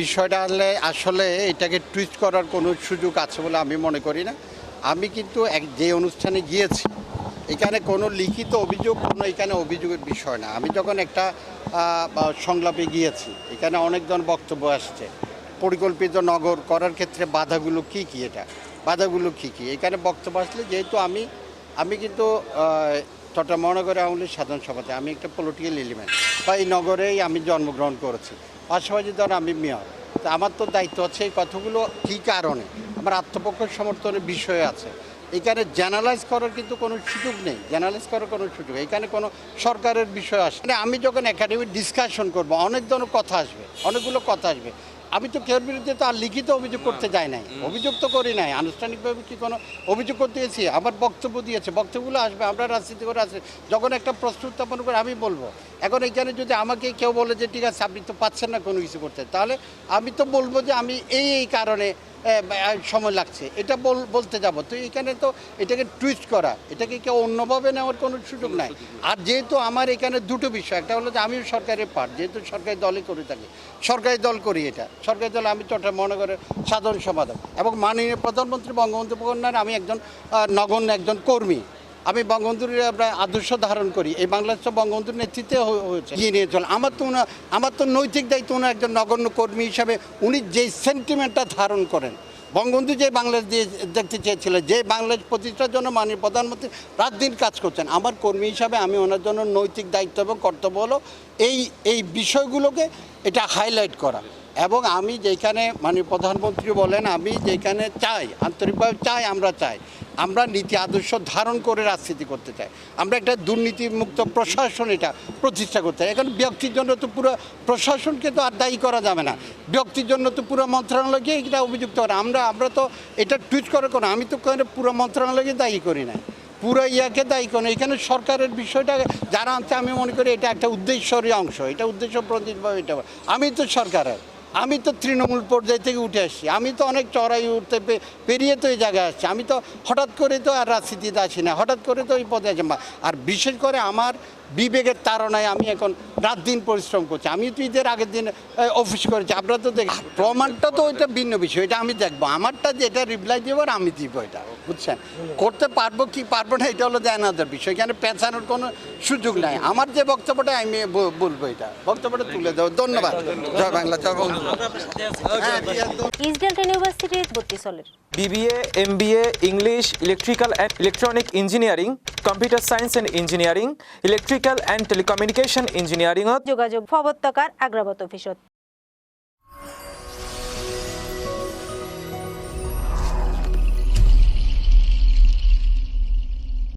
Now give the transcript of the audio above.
বিষয়টা হলে আসলে এটাকে টুইস্ট করার কোনো সুযোগ আছে বলে আমি মনে করি না। আমি কিন্তু এক যে অনুষ্ঠানে গিয়েছি, এখানে কোনো লিখিত অভিযোগ, কোনো এখানে অভিযোগের বিষয় না। আমি যখন একটা সংলাপে গিয়েছি, এখানে অনেকজন বক্তব্য আসছে। পরিকল্পিত নগর করার ক্ষেত্রে বাধাগুলো কি কি এটা? বাধাগুলো কি কি? এখানে বক্তব্য আসলে যেহেতু আমি আমি কিন্তু চট্টগ্রাম মহানগরে আওয়ামী লীগ সাধারণ সভাতে আমি একটা পলিটিক্যাল এলিমেন্ট বা এই নগরেই আমি জন্মগ্রহণ করেছি। পাশাপাশি ধর আমি মেয়র। তা আমার তো দায়িত্ব আছে এই কথাগুলো কী কারণে? আমার আত্মপক্ষ সমর্থনের বিষয় আছে। এখানে জ্যানালাইজ করার কিন্তু কোনো সুযোগ নেই। জ্যানালাইজ করার কোনো সুযোগ এখানে কোনো সরকারের বিষয় আসে মানে আমি যখন একাডেমিক ডিসকাশন করব অনেক ধরনের কথা আসবে অনেকগুলো কথা আসবে। আমি তো কেউ বিরুদ্ধে তো আর লিখিত অভিযোগ করতে যাই নাই। অভিযোগ তো করি নাই। আনুষ্ঠানিকভাবে কি কোনো অভিযোগ করতে গেছি? আবার বক্তব্য দিয়েছে। বক্তব্যগুলো আসবে। আমরা রাজনীতি করে আসবে যখন একটা প্রশ্ন উত্থাপন করে আমি বলব এখন এখানে যদি আমাকে কেউ বলে যে ঠিক আছে আপনি তো পাচ্ছেন না কোনো কিছু করতে তাহলে আমি তো বলব যে আমি এই এই কারণে সময় লাগছে। এটা বল- বলতে যাব। তো এখানে তো এটাকে টুইস্ট করা এটাকে কেউ অন্যভাবে নেওয়ার কোনো সুযোগ নাই। আর যেহেতু আমার এখানে দুটো বিষয় একটা হলো যে আমিও সরকারের পার্ট যেহেতু সরকারি দলই করে থাকি সরকারি দল করি এটা। সরকারি দল আমি চট্টগ্রাম মহানগরের সাধারণ সম্পাদক এবং মাননীয় প্রধানমন্ত্রী বঙ্গবন্ধু কন্যার আমি একজন নগণ্য একজন কর্মী। আমি বঙ্গবন্ধুর আদর্শ ধারণ করি। এই বাংলাদেশ বঙ্গবন্ধুর নেতৃত্বে হয়ে- হয়েছে। এগিয়ে নিয়ে চল। আমার তো আমার তো নৈতিক দায়িত্ব উনি একজন নগণ্য কর্মী হিসাবে উনি যে সেন্টিমেন্টটা ধারণ করেন, বঙ্গবন্ধু যে বাংলাদেশ দিয়ে দেখতে চেয়েছিলেন, যে বাংলাদেশ প্রতিষ্ঠার জন্য মাননীয় প্রধানমন্ত্রী রাত দিন কাজ করছেন, আমার কর্মী হিসাবে আমি ওনার জন্য নৈতিক দায়িত্ব এবং কর্তব্য হলো এই এই বিষয়গুলোকে এটা হাইলাইট করা। এবং আমি যেখানে মানে প্রধানমন্ত্রী বলেন, আমি যেখানে চাই, আন্তরিকভাবে চাই, আমরা চাই। আমরা নীতি আদর্শ ধারণ করে রাজনীতি করতে চাই। আমরা একটা দুর্নীতিমুক্ত প্রশাসন এটা প্রতিষ্ঠা করতে চাই। এখন ব্যক্তির জন্য তো পুরো প্রশাসনকে তো আর দায়ী করা যাবে না। ব্যক্তির জন্য তো পুরো মন্ত্রণালয়কে এটা অভিযুক্ত করে। আমরা আমরা তো এটা টুইট করে কোনো, আমি তো পুরো মন্ত্রণালয়কে দায়ী করি না। পুরো ইয়াকে দায়ী করেন এখানে সরকারের বিষয়টা যারা আনছে, আমি মনে করি এটা একটা উদ্দেশ্যরই অংশ। এটা উদ্দেশ্য প্রণোদিতভাবে এটা আমি তো সরকারের। আমি তো তৃণমূল পর্যায় থেকে উঠে আসছি। আমি তো অনেক চড়াই উঠতে পেরিয়ে তো এই জায়গায় আসছি। আমি তো হঠাৎ করে তো আর রাজনীতিতে আসি না। হঠাৎ করে তো এই পদে আসি। আর বিশেষ করে আমার বিবেকের তাড়নায় আমি এখন রাত দিন পরিশ্রম করছি। আমি তো ঈদের আগের দিন অফিস করেছি। আপনারা তো দেখ প্রমাণটা তো ওইটা ভিন্ন বিষয়। এটা আমি দেখব। আমারটা যেটা রিপ্লাই দেবো আর আমি দিব এটা। বুঝছেন? করতে পারব কি পারব না এটা হলো জানাদের বিষয়। এখানে পেঁচানোর কোনো সুযোগ নাই। আমার যে বক্তব্যটা আমি ব- বলব এটা। বক্তব্যটা তুলে দেবো ধন্যবাদ। জয় বাংলা জয় ইউনিভার্সিটি চলের BBA, MBA, English, Electrical and Electronic Engineering, Computer Science and Engineering, Electrical and Telecommunication Engineering যোগাযোগ উপত্যকার আগ্রাবত অফিসত।